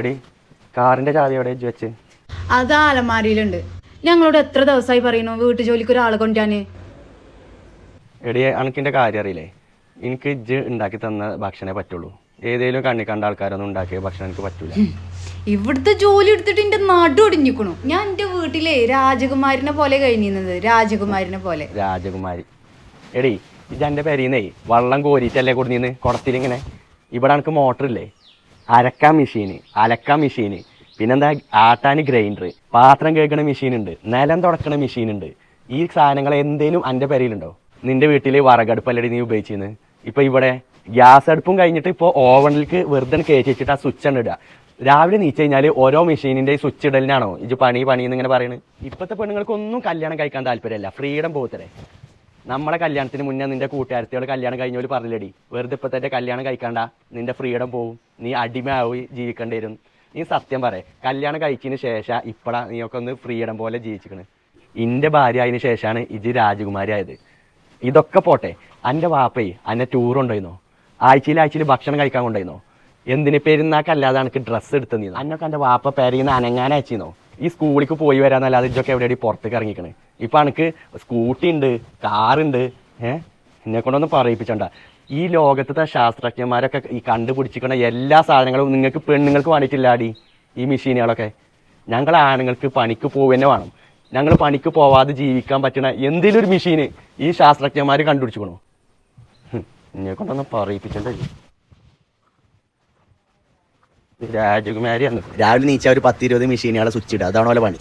എടി കാറിന്റെ ചാവി എവിടെ വെച്ച് അത് അലമാരിയിലുണ്ട് ഞങ്ങളോട് എത്ര ദിവസമായി പറയുന്നു വീട്ടു ജോലിക്ക് ഒരാളെ കൊണ്ടുവരാന്? എടി അനക്കിന്റെ കാര്യം അറിയില്ലേ? എനിക്ക് ഇജ്ജ് ഉണ്ടാക്കി തന്ന ഭക്ഷണേ പറ്റുള്ളൂ. ഏതേലും കണ്ണി കണ്ട ആൾക്കാരൊന്നും ഉണ്ടാക്കിയ ഭക്ഷണം എനിക്ക് പറ്റൂല. ഇവിടുത്തെ ജോലി എടുത്തിട്ട് എന്റെ നടു ഒടിഞ്ഞിക്കണു. ഞാൻ എന്റെ വീട്ടിലെ രാജകുമാരിനെ പോലെ കഴിഞ്ഞിരുന്നത്. രാജകുമാരിനെ പോലെ. രാജകുമാരി. എടി ഇജ്ജ് എന്റെ പെരീന്നേ വള്ളം കോരിയിട്ടല്ലേ കൊടുന്നിന്ന്? കുടത്തിലിങ്ങനെ. ഇവിടെ എനിക്ക് മോട്ടറില്ലേ? അരക്കാൻ മെഷീൻ അലക്കാൻ മെഷീന് പിന്നെന്താ? ആട്ടാൻ ഗ്രൈൻഡർ പാത്രം കേൾക്കണ മെഷീൻ ഉണ്ട്. നിലം തുടക്കണ മെഷീൻ ഉണ്ട്. ഈ സാധനങ്ങൾ എന്തേലും എന്റെ പേരിലുണ്ടോ നിന്റെ വീട്ടിൽ വറകടുപ്പല്ലടി നീ ഉപയോഗിച്ചിരുന്നു. ഇപ്പൊ ഇവിടെ ഗ്യാസ് അടുപ്പും കഴിഞ്ഞിട്ട് ഇപ്പോൾ ഓവനിലേക്ക് വെറുതെ കയറ്റി വെച്ചിട്ട് ആ സ്വിച്ച് ആണ് ഇടുക. രാവിലെ നീച്ച് കഴിഞ്ഞാൽ ഓരോ മെഷീനിന്റെ സ്വിച്ച് ഇടലിനാണോ? ഇത് പണി പണി എന്ന് ഇങ്ങനെ പറയുന്നത് ഇപ്പോഴത്തെ പെണ്ണുങ്ങൾക്കൊന്നും കല്യാണം കഴിക്കാൻ താല്പര്യമില്ല. ഫ്രീഡം പോകത്തരെ നമ്മളെ കല്യാണത്തിന് മുന്നേ നിന്റെ കൂട്ടുകാരത്തികൾ കല്യാണം കഴിഞ്ഞവർ പറഞ്ഞില്ലടി. വെറുതെ ഇപ്പോഴത്തെ കല്യാണം കഴിക്കണ്ട. നിന്റെ ഫ്രീഡം പോവും. നീ അടിമയായി ജീവിക്കേണ്ടി വരും നീ സത്യം പറ കല്യാണം കഴിച്ചതിന് ശേഷം ഇപ്പഴാ നീയൊക്കെ ഒന്ന് ഫ്രീഡം പോലെ ജീവിച്ചിക്കണ്. ഇന്റെ ഭാര്യ അതിന് ശേഷമാണ് ഇജ് രാജകുമാരി ആയത്. ഇതൊക്കെ പോട്ടെ അന്റെ വാപ്പേ അന്നെ ടൂർ കൊണ്ടുപോയിന്നോ ആഴ്ചയിൽ ആഴ്ചയിൽ ഭക്ഷണം കഴിക്കാൻ കൊണ്ടുപോയിന്നോ എന്തിന് പെരുന്നാക്കല്ലാതെ എനിക്ക് ഡ്രസ്സ് എടുത്ത് നീ അന്നൊക്കെ എന്റെ വാപ്പ പെരയിന്ന് അനങ്ങാൻ അയച്ചിന്നോ? ഈ സ്കൂളിലേക്ക് പോയി വരാന്നല്ലാതെ ഇതൊക്കെ എവിടെ പുറത്തേക്ക് ഇറങ്ങിക്കണ്? ഇപ്പൊ എനിക്ക് സ്കൂട്ടി ഉണ്ട് കാറുണ്ട് ഏഹ് എന്നെ കൊണ്ടൊന്നും പറയിപ്പിച്ചണ്ട. ഈ ലോകത്തെ ശാസ്ത്രജ്ഞന്മാരൊക്കെ ഈ കണ്ടുപിടിച്ചിരിക്കുന്ന എല്ലാ സാധനങ്ങളും നിങ്ങൾക്ക് പെണ്ണുങ്ങൾക്ക് വേണ്ടിയിട്ടില്ലാടി ഈ മെഷീനുകളൊക്കെ. ഞങ്ങൾ ആണുങ്ങൾക്ക് പണിക്ക് പോവുക വേണം. ഞങ്ങൾ പണിക്ക് പോവാതെ ജീവിക്കാൻ പറ്റുന്ന എന്തെങ്കിലും ഒരു മെഷീന് ഈ ശാസ്ത്രജ്ഞന്മാർ കണ്ടുപിടിച്ചിക്കണോ എന്നെ കൊണ്ടൊന്ന് പറയിപ്പിച്ചണ്ടേ. രാജകുമാരി രാവിലെ നീച്ച ഒരു പത്തിരുപത് മെഷീനുകളെ സ്വിച്ച് ഇടുക. അതാണ് പോലെ പണി.